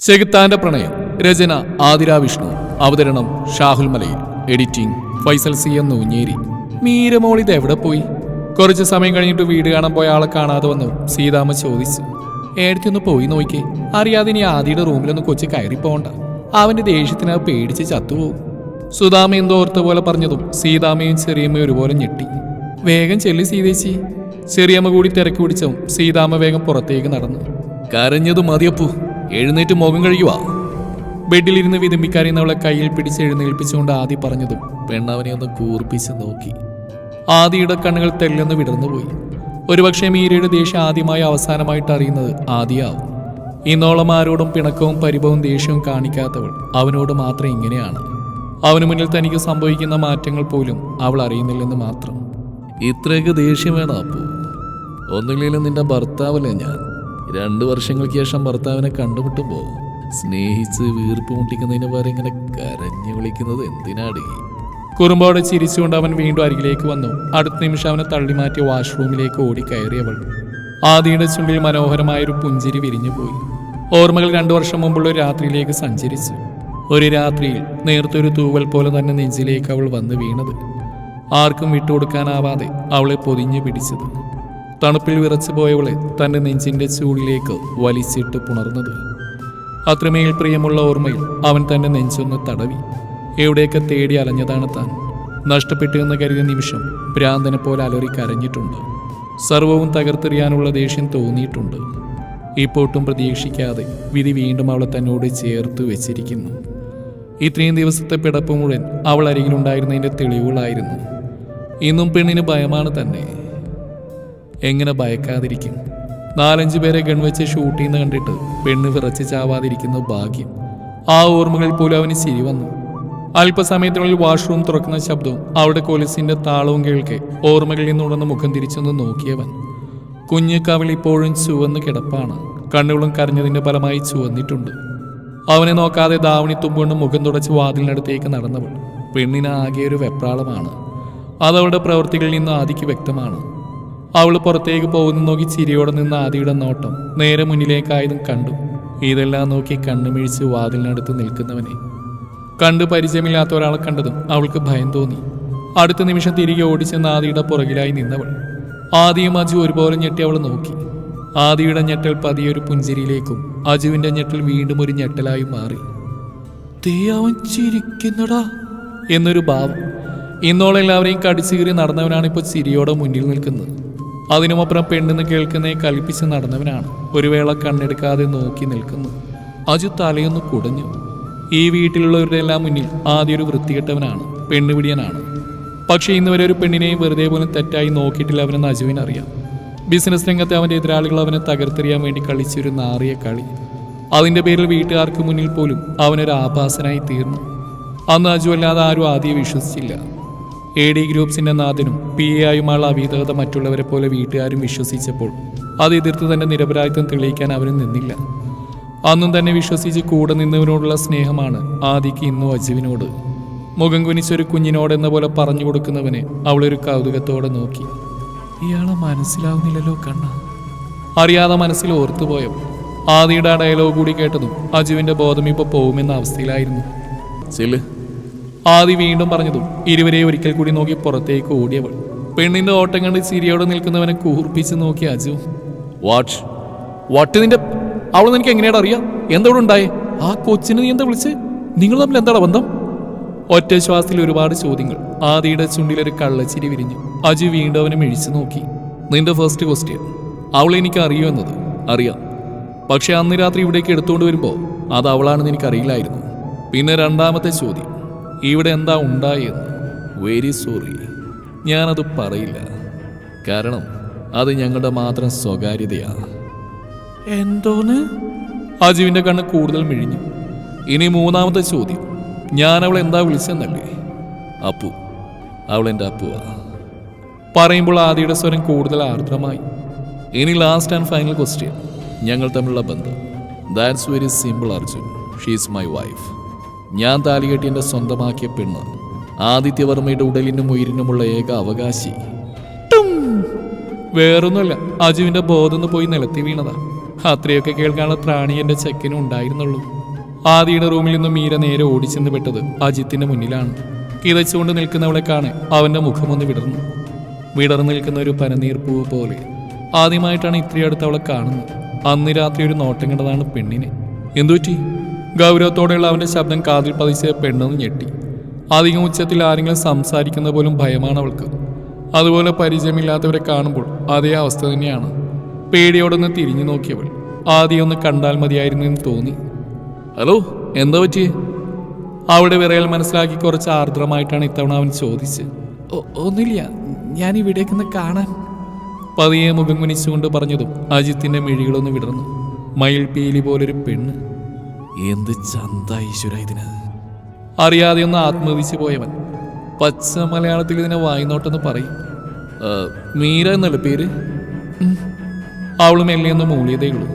ചെകുത്താന്റെ പ്രണയം. രചന ആതിര വിഷ്ണു. അവതരണം Shahul Malayil. Editing Faisal C എന്ന് നൂഞ്ഞേരി. മീരമോൾ ഇത് എവിടെ പോയി? കുറച്ച് സമയം കഴിഞ്ഞിട്ട് വീട് കാണാൻ പോയ ആളെ കാണാതെ വന്നു. സീതാമ്മ ചോദിച്ചു. ഏടത്തൊന്ന് പോയി നോക്കി. അറിയാതെ ഇനി ആദിയുടെ റൂമിലൊന്ന് കൊച്ചു കയറി പോകണ്ട അവന്റെ ദേഷ്യത്തിന് പേടിച്ച് ചത്തുപോകും. സുധാമ എന്തോ ഓർത്ത പോലെ പറഞ്ഞതും സീതാമ്മയും ചെറിയമ്മയും ഒരുപോലെ ഞെട്ടി. വേഗം ചെല്ലി സീതേച്ചി. ചെറിയമ്മ കൂടി തിരക്ക് പിടിച്ചും സീതാമ്മ വേഗം പുറത്തേക്ക് നടന്നു. കരഞ്ഞത് മതിയപ്പു. എഴുന്നേറ്റ് മുഖം കഴിയുവാ ബെഡിലിരുന്ന് വിതുമ്പിക്കറിയുന്നവളെ കയ്യിൽ പിടിച്ച് എഴുന്നേൽപ്പിച്ചുകൊണ്ട് ആദി പറഞ്ഞതും പെണ്ണവനെ ഒന്ന് കൂർപ്പിച്ച് നോക്കി. ആദിയുടെ കണ്ണുകൾ തെല്ലെന്ന് വിടർന്നുപോയി ഒരുപക്ഷെ മീരയുടെ ദേഷ്യം ആദ്യമായി അവസാനമായിട്ട് അറിയുന്നത് ആദിയാവും. ഇന്നോളം ആരോടും പിണക്കവും പരിഭവവും ദേഷ്യവും കാണിക്കാത്തവൾ അവനോട് മാത്രം ഇങ്ങനെയാണ്. അവന് മുന്നിൽ തനിക്ക് സംഭവിക്കുന്ന മാറ്റങ്ങൾ പോലും അവൾ അറിയുന്നില്ലെന്ന് മാത്രം. ഇത്രയൊക്കെ ദേഷ്യം വേണം അപ്പോ. ഒന്നുമില്ലെങ്കിലും നിന്റെ ഭർത്താവല്ലേ ഞാൻ? രണ്ടു വർഷങ്ങൾക്ക് ശേഷം ഭർത്താവിനെ കണ്ടുമുട്ടുമ്പോൾ സ്നേഹിച്ച് വീർപ്പ് മുട്ടിക്കുന്നതിന് പകരം ഇങ്ങനെ കരഞ്ഞു വിളിക്കുന്നത് എന്തിനാടി? കുറുമ്പോടെ ചിരിച്ചുകൊണ്ട് അവൻ വീണ്ടും അരികിലേക്ക് വന്നു. അടുത്ത നിമിഷം അവനെ തള്ളിമാറ്റി വാഷ്റൂമിലേക്ക് ഓടി കയറിയവൾ ആദിയുടെ ചുണ്ടിൽ മനോഹരമായൊരു പുഞ്ചിരി വിരിഞ്ഞുപോയി ഓർമ്മകൾ രണ്ടു വർഷം മുമ്പുള്ള ഒരു രാത്രിയിലേക്ക് സഞ്ചരിച്ചു. ഒരു രാത്രിയിൽ നേർത്തൊരു തൂവൽ പോലെ തന്നെ നെഞ്ചിലേക്ക് അവൾ വന്ന് വീണത്. ആർക്കും വിട്ടുകൊടുക്കാനാവാതെ അവളെ പൊതിഞ്ഞു പിടിച്ചത്. തണുപ്പിൽ വിറച്ചു പോയവളെ തന്റെ നെഞ്ചിന്റെ ചൂടിലേക്ക് വലിച്ചിട്ട് പുണർന്നത്. അത്രമേൽ പ്രിയമുള്ള ഓർമ്മയിൽ അവൻ തന്റെ നെഞ്ചൊന്ന് തടവി. എവിടെയൊക്കെ തേടി അലഞ്ഞതാണ് താൻ. നഷ്ടപ്പെട്ടു എന്ന് കരുതിയ നിമിഷം ഭ്രാന്തനെ പോലെ അലറി കരഞ്ഞിട്ടുണ്ട്. സർവവും തകർത്തെറിയാനുള്ള ദേഷ്യം തോന്നിയിട്ടുണ്ട്. ഇപ്പോട്ടും പ്രതീക്ഷിക്കാതെ വിധി വീണ്ടും അവളെ തന്നോട് ചേർത്ത് വെച്ചിരിക്കുന്നു. ഇത്രയും ദിവസത്തെ പിടപ്പ് മുഴുവൻ അവൾ അരികിലുണ്ടായിരുന്നതിന്റെ തെളിവുകളായിരുന്നു. ഇന്നും പെണ്ണിന് ഭയമാണ് തന്നെ. എങ്ങനെ ഭയക്കാതിരിക്കും? നാലഞ്ച് പേരെ ഗൺവെച്ച് ഷൂട്ട് ചെയ്യുന്ന കണ്ടിട്ട് പെണ്ണ് വിറച്ച് ചാവാതിരിക്കുന്ന ഭാഗ്യം. ആ ഓർമ്മകൾ പോലും അവന് ചിരി വന്നു. അല്പസമയത്തിനുള്ളിൽ വാഷ്റൂം തുറക്കുന്ന ശബ്ദവും അവിടെ കൊലസിന്റെ താളവും കേൾക്കെ ഓർമ്മകളിൽ നിന്നുടന്ന് മുഖം തിരിച്ചൊന്ന് നോക്കിയവൻ. കുഞ്ഞു കവൾ ഇപ്പോഴും ചുവന്ന് കിടപ്പാണ്. കണ്ണുകളും കരഞ്ഞതിന്റെ ഫലമായി ചുവന്നിട്ടുണ്ട്. അവനെ നോക്കാതെ ദാവണി തുമ്പുകൊണ്ട് മുഖം തുടച്ച് വാതിലിനടുത്തേക്ക് നടന്നവൾ. പെണ്ണിന് ആകെ ഒരു വെപ്രാളമാണ്. അതവളുടെ പ്രവൃത്തികളിൽ നിന്ന് ആദിക്ക് വ്യക്തമാണ്. അവൾ പുറത്തേക്ക് പോകുന്ന നോക്കി ചിരിയോടെ നിന്ന് ആദിയുടെ നോട്ടം നേരെ മുന്നിലേക്കായതും കണ്ടു. ഇതെല്ലാം നോക്കി കണ്ണുമിഴിച്ച് വാതിലിനടുത്ത് നിൽക്കുന്നവനെ. കണ്ട് പരിചയമില്ലാത്ത ഒരാളെ കണ്ടതും അവൾക്ക് ഭയം തോന്നി. അടുത്ത നിമിഷം തിരികെ ഓടിച്ചെന്ന് ആദിയുടെ പുറകിലായി നിന്നവൾ. ആദിയും അജു ഒരുപോലെ ഞെട്ടി അവൾ നോക്കി. ആദിയുടെ ഞെട്ടൽ പതിയൊരു പുഞ്ചിരിയിലേക്കും അജുവിന്റെ ഞെട്ടൽ വീണ്ടും ഒരു ഞെട്ടലായി മാറി. "ദേ ചിരിക്കുന്നടാ എന്നൊരു ഭാവം. ഇന്നോളെല്ലാവരെയും കടിച്ചു കീറി നടന്നവനാണ് ഇപ്പോൾ ചിരിയോടെ മുന്നിൽ നിൽക്കുന്നത്. അതിനുമപ്പുറം പെണ്ണെന്ന് കേൾക്കുന്നേ കൽപ്പിച്ച് നടന്നവനാണ്. ഒരു വേള കണ്ണെടുക്കാതെ നോക്കി നിൽക്കുന്നു. അജു തലയൊന്ന് കുടഞ്ഞു. ഈ വീട്ടിലുള്ളവരുടെ എല്ലാം മുന്നിൽ ആദ്യം ഒരു വൃത്തികെട്ടവനാണ്. പെണ്ണുപിടിയനാണ് പക്ഷേ ഇന്ന് വരെ ഒരു പെണ്ണിനെയും വെറുതെ പോലും തെറ്റായി നോക്കിയിട്ടില്ല അവനെന്ന് അജുവിനറിയാം. ബിസിനസ് രംഗത്തെ അവന്റെ എതിരാളികൾ അവനെ തകർത്തെറിയാൻ വേണ്ടി കളിച്ചൊരു നാറിയ കളി. അതിന്റെ പേരിൽ വീട്ടുകാർക്ക് മുന്നിൽ പോലും അവനൊരു ആഭാസനായി തീർന്നു. അന്ന് അജു അല്ലാതെ ആരും ആദ്യം വിശ്വസിച്ചില്ല. എ ഡി ഗ്രൂപ്പ്സിന്റെ നാഥനും പി എ ആയുമായുള്ള അവീതകത മറ്റുള്ളവരെ പോലെ വീട്ടുകാരും വിശ്വസിച്ചപ്പോൾ അത് എതിർത്ത് തന്റെ നിരപരാധിത്വം തെളിയിക്കാൻ അവരും നിന്നില്ല. അന്നും തന്നെ വിശ്വസിച്ച് കൂടെ നിന്നവനോടുള്ള സ്നേഹമാണ് ആദിക്ക് ഇന്നും അജുവിനോട്. മുഖം കുനിച്ചൊരു കുഞ്ഞിനോടെന്ന പോലെ പറഞ്ഞു കൊടുക്കുന്നവനെ അവളൊരു കൗതുകത്തോടെ നോക്കി. ഇയാളെ മനസ്സിലാവുന്നില്ലല്ലോ കണ്ണ. അറിയാതെ മനസ്സിൽ ഓർത്തുപോയോ ആദിയുടെ ആ ഡയലോഗ് കൂടി കേട്ടതും അജുവിന്റെ ബോധം ഇപ്പൊ പോകുമെന്ന അവസ്ഥയിലായിരുന്നു. ആദി വീണ്ടും പറഞ്ഞതും ഇരുവരെയും ഒരിക്കൽ കൂടി നോക്കി പുറത്തേക്ക് ഓടിയവൾ. പെണ്ണിന്റെ ഓട്ടം കണ്ട് ചിരിയോടെ നിൽക്കുന്നവനെ കൂർപ്പിച്ച് നോക്കി അജു. വാട്ട് വാട്ട് നിന്റെ അവൾ നിനക്ക് എങ്ങനെയാണ് അറിയാം? എന്തോടെ ഉണ്ടായേ? ആ കൊച്ചിനെ നീ എന്താ വിളിച്ച്? നിങ്ങൾ തമ്മിൽ എന്താണ് ബന്ധം? ഒറ്റ ശ്വാസത്തിൽ ഒരുപാട് ചോദ്യങ്ങൾ. ആദിയുടെ ചുണ്ടിലൊരു കള്ളച്ചിരി വിരിഞ്ഞു. അജു വീണ്ടും അവനെ മിഴിച്ചു നോക്കി. നിന്റെ ഫസ്റ്റ് ക്വസ്റ്റ്യൻ അവളെ എനിക്ക് അറിയൂ എന്നത്? അറിയാം. പക്ഷെ അന്ന് രാത്രി ഇവിടേക്ക് എടുത്തുകൊണ്ട് വരുമ്പോൾ അത് അവളാണെന്ന് എനിക്കറിയില്ലായിരുന്നു. പിന്നെ രണ്ടാമത്തെ ചോദ്യം. ഇവിടെ എന്താ ഉണ്ടായെന്ന് വെരി സോറി. ഞാനത് പറയില്ല. കാരണം അത് ഞങ്ങളുടെ മാത്രം സ്വകാര്യതയാണ്. എന്തോന്ന്? അജുവിന്റെ കണ്ണ് കൂടുതൽ മിഴിഞ്ഞു. ഇനി മൂന്നാമത്തെ ചോദ്യം. ഞാൻ അവൾ എന്താ വിളിച്ചെന്നല്ലേ? അപ്പു അവൾ എന്റെ അപ്പുവാ. പറയുമ്പോൾ ആദിയുടെ സ്വരം കൂടുതൽ ആർദ്രമായി. ഇനി ലാസ്റ്റ് ആൻഡ് ഫൈനൽ ക്വസ്റ്റ്യൻ ഞങ്ങൾ തമ്മിലുള്ള ബന്ധം. That's very simple Arjun. She she's my wife ഞാൻ താലികെട്ടി എന്റെ സ്വന്തമാക്കിയ പെണ്ണ്. ആദിത്യവർമ്മയുടെ ഉടലിനും ഉയിരിനുമുള്ള ഏക അവകാശി. വേറൊന്നുമല്ല അജുവിന്റെ ബോധം പോയി നിലത്തി വീണതാ. അത്രയൊക്കെ കേൾക്കാനുള്ള പ്രാണി എന്റെ ചെക്കനും ഉണ്ടായിരുന്നുള്ളൂ. ആദിയുടെ റൂമിൽ നിന്ന് മീര നേരെ ഓടിച്ചെന്ന് പെട്ടത് അജിത്തിന്റെ മുന്നിലാണ്. കിതച്ചുകൊണ്ട് നിൽക്കുന്നവളെ കാണെ അവന്റെ മുഖമൊന്ന് വിടർന്നു. വിടർന്നു നിൽക്കുന്ന ഒരു പനനീർ പൂവ് പോലെ. ആദ്യമായിട്ടാണ് ഇത്രയും അടുത്ത് അവളെ കാണുന്നത്. അന്ന് രാത്രി ഒരു നോട്ടം കണ്ടതാണ് പെണ്ണിനെ. എന്തുപറ്റി? ഗൗരവത്തോടെയുള്ള അവന്റെ ശബ്ദം കാതിൽ പതിച്ച് പെണ്ണെന്ന് ഞെട്ടി. അധികം ഉച്ചത്തിൽ ആരെങ്കിലും സംസാരിക്കുന്ന പോലും ഭയമാണ് അവൾക്ക്. അതുപോലെ പരിചയമില്ലാത്തവരെ കാണുമ്പോൾ അതേ അവസ്ഥ തന്നെയാണ്. പേടിയോടൊന്ന് തിരിഞ്ഞു നോക്കിയവൾ. ആദ്യം ഒന്ന് കണ്ടാൽ മതിയായിരുന്നു എന്ന് തോന്നി. ഹലോ എന്താ പറ്റി അവളുടെ വിറയൽ മനസ്സിലാക്കി കുറച്ച് ആർദ്രമായിട്ടാണ് ഇത്തവണ അവൻ ചോദിച്ച് "ഒ- ഒന്നുമില്ല. ഞാൻ ഇവിടേക്കൊന്ന് കാണാൻ. പതിയെ മുഖം കുനിച്ചുകൊണ്ട് പറഞ്ഞതും അജിത്തിന്റെ മിഴികളൊന്ന് വിടർന്നു. മയിൽ പീലി പോലൊരു പെണ്ണ്. എന്ത് ചന്ത ഈശ്വര ഇതിന്? അറിയാതെ ഒന്ന് ആത്മവിച്ച് പോയവൻ. പച്ച മലയാളത്തിൽ ഇതിനെ വായിനോട്ടെന്ന് പറയും. മീര എന്നല്ല പേര്? അവളും അവൾ മൂളിയതേയുള്ളൂ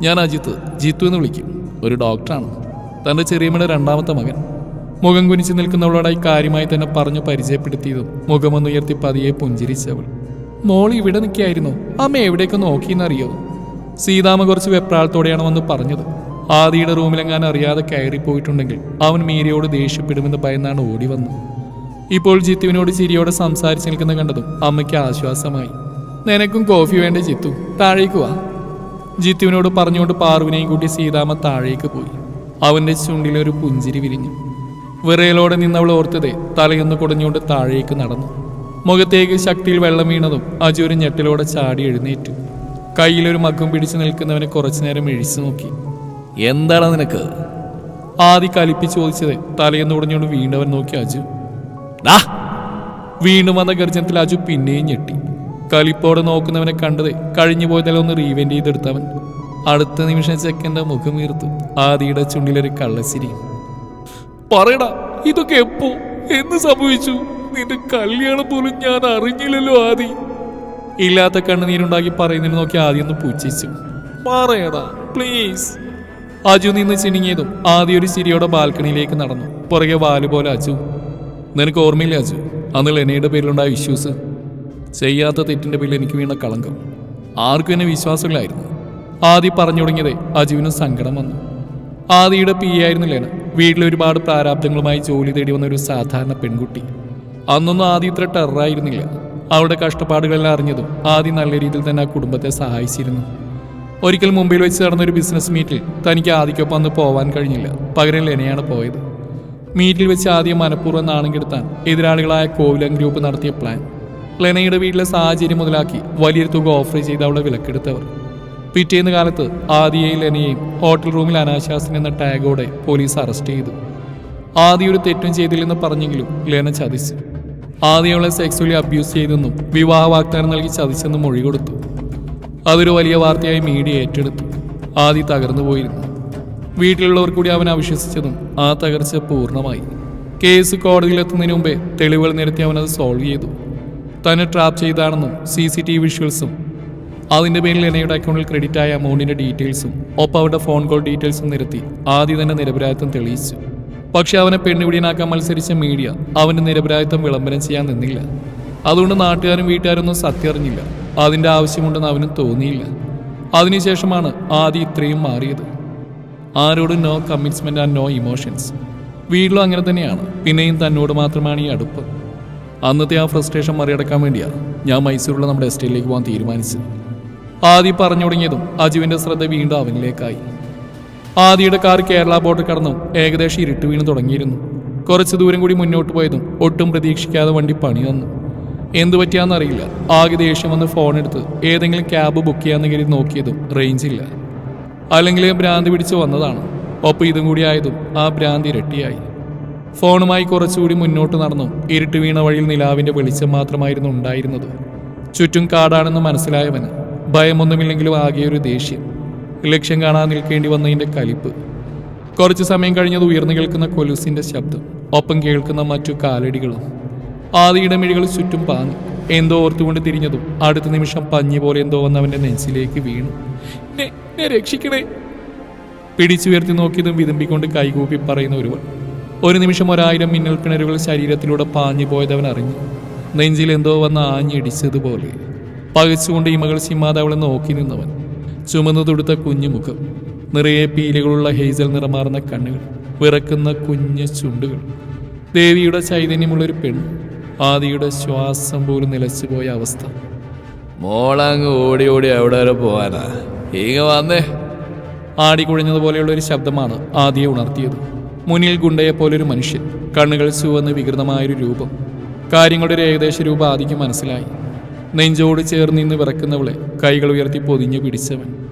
ഞാൻ അജിത്ത് ജിത്തു എന്ന് വിളിക്കും. ഒരു ഡോക്ടറാണ്. തന്റെ ചെറിയമ്മയുടെ രണ്ടാമത്തെ മകൻ. മുഖം കുനിച്ച് നിൽക്കുന്നവളോടായി കാര്യമായി തന്നെ പറഞ്ഞു പരിചയപ്പെടുത്തിയതും മുഖമൊന്നുയർത്തി പതിയെ പുഞ്ചിരിച്ചവൾ. മോൾ ഇവിടെ നിൽക്കായിരുന്നു അമ്മ എവിടേക്ക് നോക്കിയെന്നറിയോ? സീതാമ്മ കുറച്ച് വെപ്രാളത്തോടെയാണ് വന്ന് പറഞ്ഞത്. ആദിയുടെ റൂമിലെങ്ങാൻ അറിയാതെ കയറി പോയിട്ടുണ്ടെങ്കിൽ അവൻ മീരയോട് ദേഷ്യപ്പെടുമെന്ന് ഭയന്നാണ് ഓടി വന്നത്. ഇപ്പോൾ ജിത്തുവിനോട് ചിരിയോടെ സംസാരിച്ച് നിൽക്കുന്ന കണ്ടതും അമ്മയ്ക്ക് ആശ്വാസമായി. നിനക്കും കോഫി വേണ്ട ജിത്തു? താഴേക്ക് വാ. ജിത്തുവിനോട് പറഞ്ഞുകൊണ്ട് പാർവിനെയും കൂട്ടി സീതാമ്മ താഴേക്ക് പോയി. അവന്റെ ചുണ്ടിലൊരു പുഞ്ചിരി വിരിഞ്ഞു. വിറയലോടെ നിന്നവൾ ഓർത്തതേ തലയൊന്ന് കുടഞ്ഞുകൊണ്ട് താഴേക്ക് നടന്നു. മുഖത്തേക്ക് ശക്തിയിൽ വെള്ളം വീണതും അജു ഒരു ഞെട്ടിലോടെ ചാടി എഴുന്നേറ്റു. കയ്യിലൊരു മഗ്ഗം പിടിച്ചു നിൽക്കുന്നവനെ കുറച്ചു നേരം എഴിച്ചു നോക്കി. എന്താണ് നിനക്ക്? ആദ്യ കലിപ്പി ചോദിച്ചത് തലയെന്ന് ഉടഞ്ഞുകൊണ്ട് വീണ്ടവൻ നോക്കി അജു. ഡാ വീണ്ടും വന്ന ഗർജനത്തിൽ അജു പിന്നെയും ഞെട്ടി. കലിപ്പോടെ നോക്കുന്നവനെ കണ്ടത് കഴിഞ്ഞു പോയതല്ല ഒന്ന് റീവെന്റ് ചെയ്തെടുത്തവൻ അടുത്ത നിമിഷം ചെക്കന്റെ മുഖം വീർത്തു ആദിയുടെ ചുണ്ടിലൊരു കള്ളശ്ശിരി പറയടാ ഇതൊക്കെ എപ്പോ? എന്ന് സംഭവിച്ചു? നിന്റെ കല്യാണം പോലും ഞാൻ അറിഞ്ഞില്ലല്ലോ ആദി. ഇല്ലാത്ത കണ്ണുനീരുണ്ടാക്കി പറയുന്നതിന് നോക്കി ആദ്യം ഒന്ന് പൂച്ചു പറയടാ പ്ലീസ് അജു നിന്ന് ചിനിങ്ങിയതും ആദ്യ ഒരു ചിരിയോടെ ബാൽക്കണിയിലേക്ക് നടന്നു. പുറകെ വാൽ പോലെ അജു. നിനക്ക് ഓർമ്മയില്ല അജു? അന്ന് ലെനയുടെ പേരിലുണ്ടായ ഇഷ്യൂസ് ചെയ്യാത്ത തെറ്റിന്റെ പേരിൽ എനിക്ക് വീണ കളങ്കം. ആർക്കും എന്നെ വിശ്വാസമില്ലായിരുന്നു. ആദി പറഞ്ഞു തുടങ്ങിയതേ അജുവിന് സങ്കടം വന്നു. ആദിയുടെ പി ആയിരുന്നു ലെന. വീട്ടിൽ ഒരുപാട് പ്രാരാബ്ദങ്ങളുമായി ജോലി തേടി വന്ന ഒരു സാധാരണ പെൺകുട്ടി. അന്നൊന്നും ആദ്യം ഇത്ര ടെററായിരുന്നില്ല. അവളുടെ കഷ്ടപ്പാടുകളെല്ലാം അറിഞ്ഞതും ആദ്യം നല്ല രീതിയിൽ തന്നെ ആ കുടുംബത്തെ സഹായിച്ചിരുന്നു. ഒരിക്കൽ മുംബൈയിൽ വെച്ച് നടന്ന ഒരു ബിസിനസ് മീറ്റിൽ തനിക്ക് ആദ്യക്കൊപ്പം അന്ന് പോവാൻ കഴിഞ്ഞില്ല. പകരം ലെനയാണ് പോയത്. മീറ്റിൽ വെച്ച് ആദ്യം മനഃപൂർവം നാണം കെടുത്താൻ എതിരാളികളായ കോവിലം ഗ്രൂപ്പ് നടത്തിയ പ്ലാൻ ലെനയുടെ വീട്ടിലെ സാഹചര്യം മുതലാക്കി വലിയൊരു തുക ഓഫർ ചെയ്ത് അവളെ വിലക്കെടുത്തവർ. പിറ്റേന്ന് കാലത്ത് ആദിയെയും ലെനയെയും ഹോട്ടൽ റൂമിൽ അനാശാസൻ എന്ന ടാഗോടെ പോലീസ് അറസ്റ്റ് ചെയ്തു. ആദ്യ ഒരു തെറ്റും ചെയ്തില്ലെന്ന് പറഞ്ഞെങ്കിലും ലെന ചതിച്ചു. ആദ്യം അവളെ സെക്സ്വലി അബ്യൂസ് ചെയ്തെന്നും വിവാഹ വാഗ്ദാനം നൽകി ചതിച്ചെന്നും മൊഴി കൊടുത്തു. അതൊരു വലിയ വാർത്തയായി മീഡിയ ഏറ്റെടുത്തു. ആദി തകർന്നു പോയിരുന്നു. വീട്ടിലുള്ളവർ കൂടി അവൻ അവിശ്വസിച്ചതും ആ തകർച്ച പൂർണമായി. കേസ് കോടതിയിലെത്തുന്നതിന് മുമ്പേ തെളിവുകൾ നിരത്തി അത് സോൾവ് ചെയ്തു. തന്നെ ട്രാപ്പ് ചെയ്താണെന്നും സി സി ടി വിഷ്വൽസും അതിന്റെ പേരിൽ എനയുടെ അക്കൗണ്ടിൽ ക്രെഡിറ്റ് ആയ അമൗണ്ടിന്റെ ഡീറ്റെയിൽസും ഒപ്പം അവരുടെ ഫോൺ കോൾ ഡീറ്റെയിൽസും നിരത്തി ആദ്യം തന്നെ നിരപരാധിത്വം തെളിയിച്ചു. പക്ഷേ അവനെ പെണ്ണുപിടിയനാക്കാൻ മത്സരിച്ച മീഡിയ അവന്റെ നിരപരാധിത്വം വിളംബരം ചെയ്യാൻ നിന്നില്ല. അതുകൊണ്ട് നാട്ടുകാരും വീട്ടുകാരൊന്നും സത്യം അറിഞ്ഞില്ല. അതിന്റെ ആവശ്യമുണ്ടെന്ന് അവനും തോന്നിയില്ല. അതിനുശേഷമാണ് ആദ്യം ഇത്രയും മാറിയത്. ആരോടും no commitment and no emotions വീട്ടിലും അങ്ങനെ തന്നെയാണ്. പിന്നെയും തന്നോട് മാത്രമാണ് ഈ അടുപ്പ്. അന്നത്തെ ആ ഫ്രസ്ട്രേഷൻ മറികടക്കാൻ വേണ്ടിയാണ് ഞാൻ മൈസൂരിലുള്ള നമ്മുടെ എസ്റ്റേറ്റിലേക്ക് പോകാൻ തീരുമാനിച്ചത്. ആദ്യം പറഞ്ഞു തുടങ്ങിയതും അജുവിന്റെ ശ്രദ്ധ വീണ്ടും അവനിലേക്കായി. ആദിയുടെ കാർ കേരള ബോർഡർ കടന്നു ഏകദേശം ഇരുട്ട് വീണ് തുടങ്ങിയിരുന്നു. കുറച്ച് ദൂരം കൂടി മുന്നോട്ട് പോയതും ഒട്ടും പ്രതീക്ഷിക്കാതെ വണ്ടി പണി വന്നു എന്തു പറ്റിയാന്നറിയില്ല ആകെ ദേഷ്യം വന്ന് ഫോൺ എടുത്ത് ഏതെങ്കിലും ക്യാബ് ബുക്ക് ചെയ്യാന്ന് കരുതി നോക്കിയതും റേഞ്ച് ഇല്ല. അല്ലെങ്കിൽ ഭ്രാന്തി പിടിച്ച് വന്നതാണ്. ഒപ്പം ഇതും കൂടി ആയതും ആ ഭ്രാന്തി ഇരട്ടിയായി. ഫോണുമായി കുറച്ചുകൂടി മുന്നോട്ട് നടന്നു. ഇരുട്ട് വീണ വഴിയിൽ നിലാവിന്റെ വെളിച്ചം മാത്രമായിരുന്നു ഉണ്ടായിരുന്നത്. ചുറ്റും കാടാണെന്ന് മനസ്സിലായവന് ഭയമൊന്നുമില്ലെങ്കിലും ആകെ ഒരു ദേഷ്യം. ലക്ഷ്യം കാണാൻ നിൽക്കേണ്ടി വന്നതിന്റെ കലിപ്പ്. കുറച്ചു സമയം കഴിഞ്ഞത് ഉയർന്നു കേൾക്കുന്ന കൊലുസിന്റെ ശബ്ദം. ഒപ്പം കേൾക്കുന്ന മറ്റു കാലടികളും. ആദിയുടെ മിഴികൾ ചുറ്റും പാഞ്ഞു. എന്തോ ഓർത്തുകൊണ്ട് തിരിഞ്ഞതും അടുത്ത നിമിഷം പഞ്ഞി പോലെ എന്തോ വന്ന് വന്നവന്റെ നെഞ്ചിലേക്ക് വീണു. "നെ- നെ രക്ഷിക്കണേ. പിടിച്ചുയർത്തി നോക്കിയതും വിതുമ്പിക്കൊണ്ട് കൈകൂപ്പി പറയുന്ന ഒരുവൻ ഒരു നിമിഷം ഒരായിരം മിന്നൽ പിണരുകൾ ശരീരത്തിലൂടെ പാഞ്ഞു പോയതവൻ അറിഞ്ഞു. നെഞ്ചിൽ എന്തോ വന്ന് ആഞ്ഞിടിച്ചതുപോലെ പകച്ചുകൊണ്ട് ഈ മകൾ അവളെ നോക്കി നിന്നവൻ. ചുമന്നു തൊടുത്ത കുഞ്ഞു മുഖം നിറയെ പീലുകളുള്ള ഹേസൽ നിറമാർന്ന കണ്ണുകൾ. വിറക്കുന്ന കുഞ്ഞു ചുണ്ടുകൾ. ദേവിയുടെ ചൈതന്യമുള്ളൊരു പെണ്ണ്. ആദിയുടെ ശ്വാസം പോലും നിലച്ചുപോയ അവസ്ഥ. മോളങ്ങ് ഓടി ഓടി എവിടെ വരെ പോവാനാ. ഇങ്ങ വന്നേ. ആടി ആടിക്കുഴഞ്ഞതുപോലെയുള്ള ഒരു ശബ്ദമാണ് ആദിയെ ഉണർത്തിയത്. മുന്നിൽ ഗുണ്ടയെ പോലൊരു മനുഷ്യൻ. കണ്ണുകൾ ചുവന്ന് വികൃതമായൊരു രൂപം. കാര്യങ്ങളുടെ ഒരു ഏകദേശ രൂപം ആദിക്ക് മനസ്സിലായി. നെഞ്ചോട് ചേർന്ന് നിന്ന് വിറക്കുന്നവളെ കൈകൾ ഉയർത്തി പൊതിഞ്ഞു പിടിച്ചവൻ.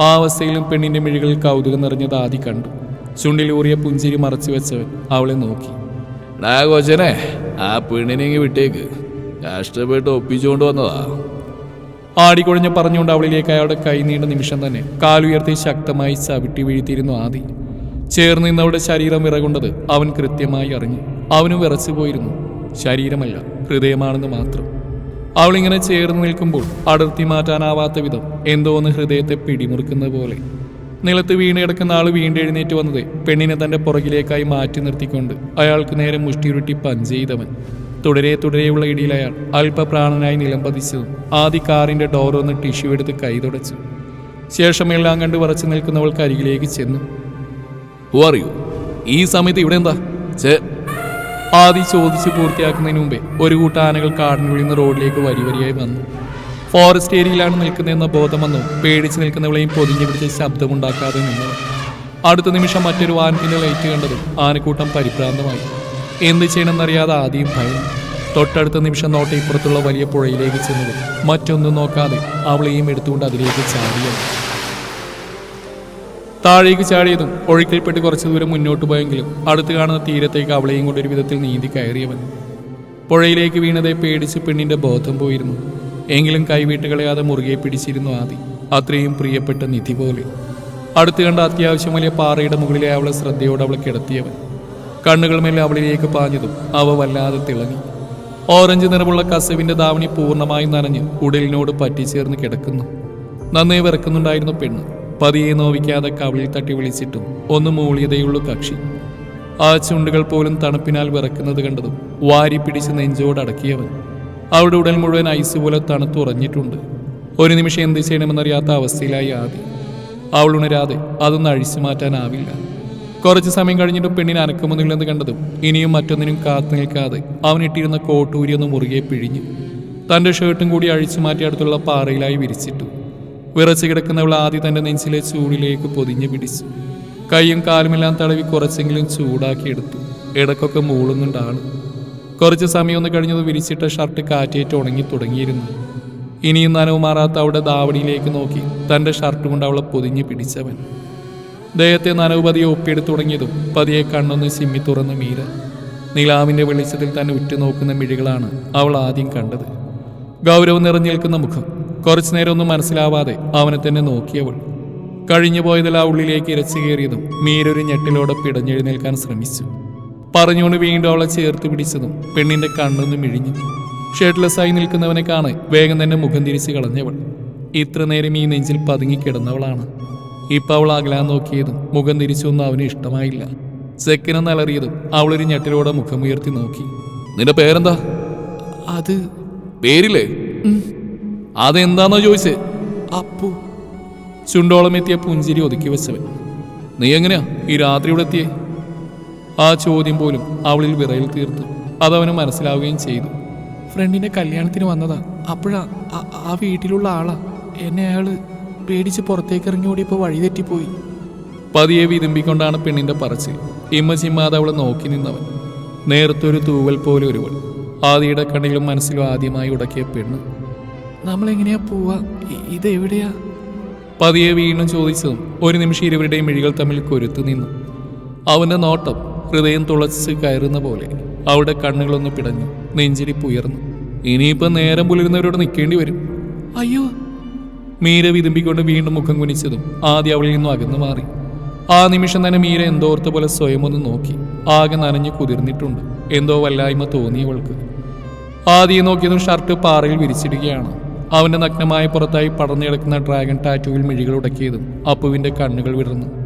ആ അവസ്ഥയിലും പെണ്ണിന്റെ മിഴികളിൽ കൗതുകം നിറഞ്ഞത് ആദി കണ്ടു. ചുണ്ടിലൂറിയ പുഞ്ചിരി മറച്ചു വെച്ചവൻ അവളെ നോക്കി. ഡാ കൊച്ചനെ ആ പെണ്ണിനെങ്ങ് വിട്ടേക്ക്. കഷ്ടപ്പെട്ട് ഒപ്പിച്ചുകൊണ്ട് വന്നതാ. ആടിക്കുഴഞ്ഞ് പറഞ്ഞുകൊണ്ട് അവളിലേക്ക് അയാളുടെ കൈ നീണ്ട നിമിഷം തന്നെ കാലുയർത്തി ശക്തമായി ചവിട്ടി വീഴ്ത്തിയിരുന്നു ആദി. ചേർന്ന് നിന്നവളുടെ ശരീരം വിറകൊണ്ടത് അവൻ കൃത്യമായി അറിഞ്ഞു. അവനും വിറച്ചു പോയിരുന്നു. ശരീരമല്ല ഹൃദയമാണെന്ന് മാത്രം. അവളിങ്ങനെ ചേർന്ന് നിൽക്കുമ്പോൾ അടർത്തി മാറ്റാനാവാത്ത വിധം എന്തോന്ന് ഹൃദയത്തെ പിടിമുറുക്കുന്ന പോലെ. നിലത്ത് വീണ് കിടക്കുന്ന ആൾ വീണ്ടും എഴുന്നേറ്റ് വന്നത് പെണ്ണിനെ തന്റെ പുറകിലേക്കായി മാറ്റി നിർത്തിക്കൊണ്ട് അയാൾക്ക് നേരെ മുഷ്ടിയുരുട്ടി പഞ്ച് ചെയ്തവൻ. തുടരെ തുടരെയുള്ള ഇടിയിൽ അയാൾ അല്പപ്രാണനായി നിലംപതിച്ചതും ആദ്യ കാറിന്റെ ഡോർ ഒന്ന് ടിഷ്യൂ എടുത്ത് കൈ തുടച്ചു. ശേഷം എല്ലാം കണ്ട് വറച്ചു നിൽക്കുന്നവൾക്ക് അരികിലേക്ക് ചെന്നു. അറിയൂ ഈ സമയത്ത് ഇവിടെ എന്താ? ചേ ആദി ചോദിച്ച് പൂർത്തിയാക്കുന്നതിന് മുമ്പേ ഒരു കൂട്ടാനകൾ കാടിനുള്ളിൽ നിന്ന് റോഡിലേക്ക് വരി വരിയായി വന്നു. ഫോറസ്റ്റ് ഏരിയയിലാണ് നിൽക്കുന്നതെന്ന ബോധം വന്നു. പേടിച്ച് നിൽക്കുന്നവളെയും പൊതിഞ്ഞു പിടിച്ച് ശബ്ദമുണ്ടാക്കാതെ നിന്നു. അടുത്ത നിമിഷം മറ്റൊരു വാഹനത്തിന്റെ ലൈറ്റ് കണ്ടതും ആനക്കൂട്ടം പരിഭ്രാന്തമായി. എന്ത് ചെയ്യണമെന്നറിയാതെ ആദ്യം ഭയം. തൊട്ടടുത്ത നിമിഷം നോട്ട ഇപ്പുറത്തുള്ള വലിയ പുഴയിലേക്ക് ചെന്നത്. മറ്റൊന്നും നോക്കാതെ അവളെയും എടുത്തുകൊണ്ട് അതിലേക്ക് ചാടിയ താഴേക്ക് ചാടിയതും ഒഴുക്കിൽപ്പെട്ട് കുറച്ച് ദൂരം മുന്നോട്ട് പോയെങ്കിലും അടുത്ത് കാണുന്ന തീരത്തേക്ക് അവളെയും കൊണ്ട് വിധത്തിൽ നീന്തി കയറിയവൻ. പുഴയിലേക്ക് വീണതെ പേടിച്ച് പെണ്ണിന്റെ ബോധം പോയിരുന്നു. എങ്കിലും കൈവിട്ട് കളയാതെ മുറുകെ പിടിച്ചിരുന്നു ആദി. അത്രയും പ്രിയപ്പെട്ട നിധി പോലെ. അടുത്ത് കണ്ട അത്യാവശ്യം വലിയ പാറയുടെ മുകളിലെ അവളെ ശ്രദ്ധയോടെ അവൾ കിടത്തിയവൻ. കണ്ണുകൾ മേലെ അവളിലേക്ക് പാഞ്ഞതും അവ വല്ലാതെ തിളങ്ങി. ഓറഞ്ച് നിറമുള്ള കസവിന്റെ ദാവണി പൂർണമായും നനഞ്ഞ് ഉടലിനോട് പറ്റിച്ചേർന്ന് കിടക്കുന്നു. നന്നേ വിറക്കുന്നുണ്ടായിരുന്നു പെണ്ണ്. പതിയെ നോവിക്കാതെ കവിളിൽ തട്ടി വിളിച്ചിട്ടും ഒന്ന് മൂളിയതേയുള്ളൂ കക്ഷി. ആ ചുണ്ടുകൾ പോലും തണുപ്പിനാൽ വിറക്കുന്നത് കണ്ടതും വാരി പിടിച്ച് നെഞ്ചോടടക്കിയവൻ. അവിടെ ഉടൻ മുഴുവൻ ഐസ് പോലെ തണുത്തുറഞ്ഞിട്ടുണ്ട് ഒരു നിമിഷം എന്ത് ചെയ്യണമെന്നറിയാത്ത അവസ്ഥയിലായി ആദി. അവൾ ഉണരാതെ അതൊന്നും അഴിച്ചു മാറ്റാനാവില്ല. കുറച്ച് സമയം കഴിഞ്ഞിട്ട് പെണ്ണിന് അനക്കമൊന്നുമില്ലെന്ന് കണ്ടതും ഇനിയും മറ്റൊന്നിനും കാത്തു നിൽക്കാതെ അവൻ ഇട്ടിരുന്ന കോട്ടൂരി ഒന്ന് മുറുകെ പിഴിഞ്ഞു തന്റെ ഷർട്ടും കൂടി അഴിച്ചു മാറ്റി അടുത്തുള്ള പാറയിലായി വിരിച്ചിട്ടു. വിറച്ചു കിടക്കുന്നവൾ ആദ്യം തന്റെ നെഞ്ചിലെ ചൂടിലേക്ക് പൊതിഞ്ഞു പിടിച്ചു. കൈയും കാലുമെല്ലാം തടവി കുറച്ചെങ്കിലും ചൂടാക്കിയെടുത്തു ഇടക്കൊക്കെ മൂളുന്നുണ്ടാണ്. കുറച്ച് സമയം ഒന്ന് കഴിഞ്ഞത് വിരിച്ചിട്ട ഷർട്ട് കാറ്റേറ്റ് ഉണങ്ങി തുടങ്ങിയിരുന്നു. ഇനിയും നനവ് മാറാത്ത അവിടെ ദാവടിയിലേക്ക് നോക്കി തന്റെ ഷർട്ട് കൊണ്ട് അവളെ പൊതിഞ്ഞു പിടിച്ചവൻ. ദേഹത്തെ നനവ് പതിയെ ഒപ്പിയെടുത്തു തുടങ്ങിയതും പതിയെ കണ്ണൊന്ന് ചിമ്മി തുറന്ന് മീര. നിലാവിന്റെ വെളിച്ചത്തിൽ തന്നെ ഉറ്റുനോക്കുന്ന മിഴികളാണ് അവൾ ആദ്യം കണ്ടത്. ഗൗരവം നിറഞ്ഞു നിൽക്കുന്ന മുഖം. കുറച്ചു നേരം ഒന്നും മനസ്സിലാവാതെ അവനെ തന്നെ നോക്കിയവൾ. കഴിഞ്ഞു പോയതിൽ ആ ഉള്ളിലേക്ക് ഇരച്ചു കയറിയതും മീരൊരു ഞെട്ടിലോടെ പിടഞ്ഞെഴുന്നേൽക്കാൻ ശ്രമിച്ചു. പറഞ്ഞുകൊണ്ട് വീണ്ടും അവളെ ചേർത്ത് പിടിച്ചതും പെണ്ണിന്റെ കണ്ണൊന്നും മിഴിഞ്ഞു. ഷർട്ട്ലെസ്സായി നിൽക്കുന്നവനെ കാണെ വേഗം തന്നെ മുഖം തിരിച്ച് കളഞ്ഞവൾ. ഇത്ര നേരം ഈ നെഞ്ചിൽ പതുങ്ങി കിടന്നവളാണ്. ഇപ്പൊ അവൾ അകലാൻ നോക്കിയതും മുഖം തിരിച്ചൊന്നും അവന് ഇഷ്ടമായില്ല. സെക്കിനെ അലറിയതും അവളൊരു ഞെട്ടിലൂടെ മുഖമുയർത്തി നോക്കി. നിന്റെ പേരെന്താ? അത് പേരില്ലേ? അതെന്താന്നോ ചോദിച്ചേ? അപ്പു. ചുണ്ടോളം എത്തിയ പുഞ്ചിരി ഒതുക്കി വെച്ചവൻ. നീ എങ്ങനെയാ ഈ രാത്രി ഇവിടെ എത്തിയേ? ആ ചോദ്യം പോലും അവളിൽ വിറയിൽ തീർത്തു. അതവന് മനസ്സിലാവുകയും ചെയ്തു. ഫ്രണ്ടിന്റെ കല്യാണത്തിന് വന്നതാ. അപ്പോഴാ ആ- വീട്ടിലുള്ള ആളാ. എന്നെ അയാൾ പേടിച്ച് പുറത്തേക്ക് ഇറങ്ങി ഓടിയപ്പോൾ വഴി തെറ്റിപ്പോയി. പതിയെ വിതുമ്പിക്കൊണ്ടാണ് പെണ്ണിന്റെ പറച്ചിൽ. ഇമ്മ ചിമ്മാതെ അവളെ നോക്കി നിന്നവൻ. നേരത്തൊരു തൂവൽ പോലെ ഒരുവൾ. ആദിയുടെ കണ്ണിലും മനസ്സിലും ആദ്യമായി ഉടക്കിയ പെണ്ണ്. നമ്മളെങ്ങനെയാ പോവാ? ഇതെവിടെയാ? പതിയെ വീണ്ടും ചോദിച്ചതും ഒരു നിമിഷം ഇരുവരുടെയും മിഴികൾ തമ്മിൽ കൊരുത്തു നിന്നു. അവന്റെ നോട്ടം ഹൃദയം തുളച്ച് കയറുന്ന പോലെ അവളുടെ കണ്ണുകളൊന്ന് പിടഞ്ഞു നെഞ്ചിരിപ്പുയർന്നു ഉയർന്നു. ഇനിയിപ്പോ നേരം പുലരുന്നവരോട് നിൽക്കേണ്ടി വരും. അയ്യോ. മീര വിതുമ്പിക്കൊണ്ട് വീണ്ടും മുഖം കുനിച്ചതും ആദ്യം അവളിൽ നിന്നും അകന്നു മാറി. ആ നിമിഷം തന്നെ മീര എന്തോർത്ത പോലെ സ്വയം ഒന്ന് നോക്കി. ആകെ നനഞ്ഞു കുതിർന്നിട്ടുണ്ട്. എന്തോ വല്ലായ്മ തോന്നിയവൾക്ക് ആദ്യം നോക്കിയതും ഷർട്ട് പാറയിൽ വിരിച്ചിടുകയാണ്. അവന്റെ നഗ്നമായ പുറത്തായി പടർന്നു കിടക്കുന്ന ഡ്രാഗൺ ടാറ്റൂവിൽ മിഴികൾ ഉടക്കിയതും അപ്പുവിന്റെ കണ്ണുകൾ വിടർന്നു.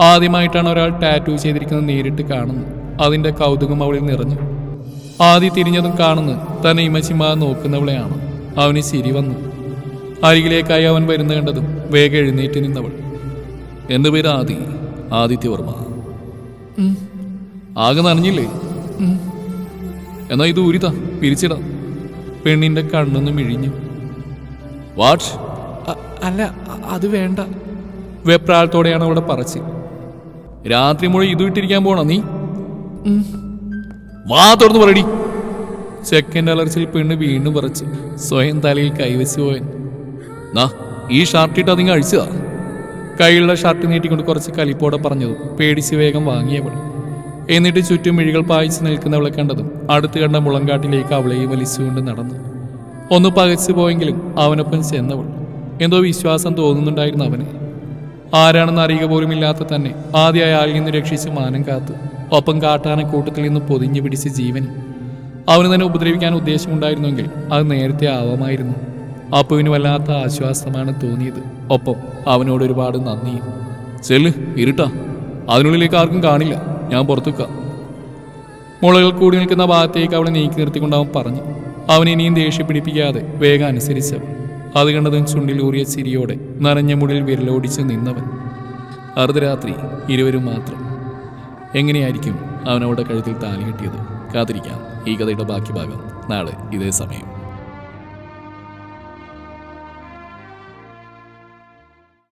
ആദ്യമായിട്ടാണ് ഒരാൾ ടാറ്റൂ ചെയ്തിരിക്കുന്നത് നേരിട്ട് കാണുന്നത്. അതിന്റെ കൗതുകം അവളിൽ നിറഞ്ഞു. ആദ്യം തിരിഞ്ഞതും കാണുന്നു തന്നെ ഇമച്ചിമാ നോക്കുന്നവളെയാണ്. അവന് ശരി വന്നു. അരികിലേക്കായി അവൻ വരുന്ന കണ്ടതും വേഗം എഴുന്നേറ്റ് നിന്നവൾ. എന്റെ പേര് ആദി? ആദിത്യവർമ്മ ആകെ നനഞ്ഞില്ലേ. എന്നാ ഇത് ഊരിതാ പിരിച്ചിടാം. പെണ്ണിന്റെ കണ്ണൊന്നും ഇഴിഞ്ഞു വാട്ട്? അല്ല അത് വേണ്ട. വെപ്രാളത്തോടെയാണ് അവിടെ പറച്ച് രാത്രി മുഴുവൻ ഇത് ഇട്ടിരിക്കാൻ പോണോ നീ? വാ തുറന്നു പറയടി. സെക്കൻഡ് അലർച്ചിൽ പെണ്ണ് വീണ്ടും പറച്ച് സ്വയം തലയിൽ കൈവച്ച് പോയൻ. നാ ഈ ഷർട്ട് ഇട്ട് അതിങ്ങ് അഴിച്ചതാ. കൈയുള്ള ഷർട്ട് നീട്ടിക്കൊണ്ട് കുറച്ച് കലിപ്പോടെ പറഞ്ഞത് പേടിച്ച് വേഗം വാങ്ങിയവൾ. എന്നിട്ട് ചുറ്റും മിഴികൾ പായിച്ച് നിൽക്കുന്നവളെ കണ്ടതും അടുത്ത് കണ്ട മുളങ്കാട്ടിലേക്ക് അവളെയും വലിച്ചുകൊണ്ട് നടന്നു. ഒന്ന് പകച്ചു പോയെങ്കിലും അവനൊപ്പം ചെന്നവൾ. എന്തോ വിശ്വാസം തോന്നുന്നുണ്ടായിരുന്നു അവന്. ആരാണെന്ന് അറിയുക പോലും ഇല്ലാത്ത തന്നെ ആദ്യ അയാളിൽ നിന്ന് രക്ഷിച്ച് മാനം കാത്ത്. ഒപ്പം കാട്ടാന കൂട്ടത്തിൽ നിന്ന് പൊതിഞ്ഞു പിടിച്ച് ജീവൻ. അവന് തന്നെ ഉപദ്രവിക്കാൻ ഉദ്ദേശമുണ്ടായിരുന്നെങ്കിൽ അത് നേരത്തെ ആവാമായിരുന്നു. അപ്പുവിന് വല്ലാത്ത ആശ്വാസമാണ് തോന്നിയത്. ഒപ്പം അവനോട് ഒരുപാട് നന്ദി. ചെല്ല് ഇരുട്ടാ. അതിനുള്ളിലേക്ക് ആർക്കും കാണില്ല. ഞാൻ പുറത്തുക്കാം. മുളകൾ കൂടി നിൽക്കുന്ന ഭാഗത്തേക്ക് അവളെ നീക്കി നിർത്തിക്കൊണ്ട് അവൻ പറഞ്ഞു. അവൻ ഇനിയും ദേഷ്യം പിടിപ്പിക്കാതെ വേഗം അനുസരിച്ചവൻ അത് കണ്ടതും ചുണ്ടിൽ ഊറിയ ചിരിയോടെ നനഞ്ഞ മുടിയിൽ വിരലോടിച്ച് നിന്നവൻ. അർദ്ധരാത്രി ഇരുവരും മാത്രം. എങ്ങനെയായിരിക്കും അവൻ അവളുടെ കഴുത്തിൽ താലി കെട്ടിയത്? കാത്തിരിക്കാം. ഈ കഥയുടെ ബാക്കി ഭാഗം നാളെ ഇതേ സമയം.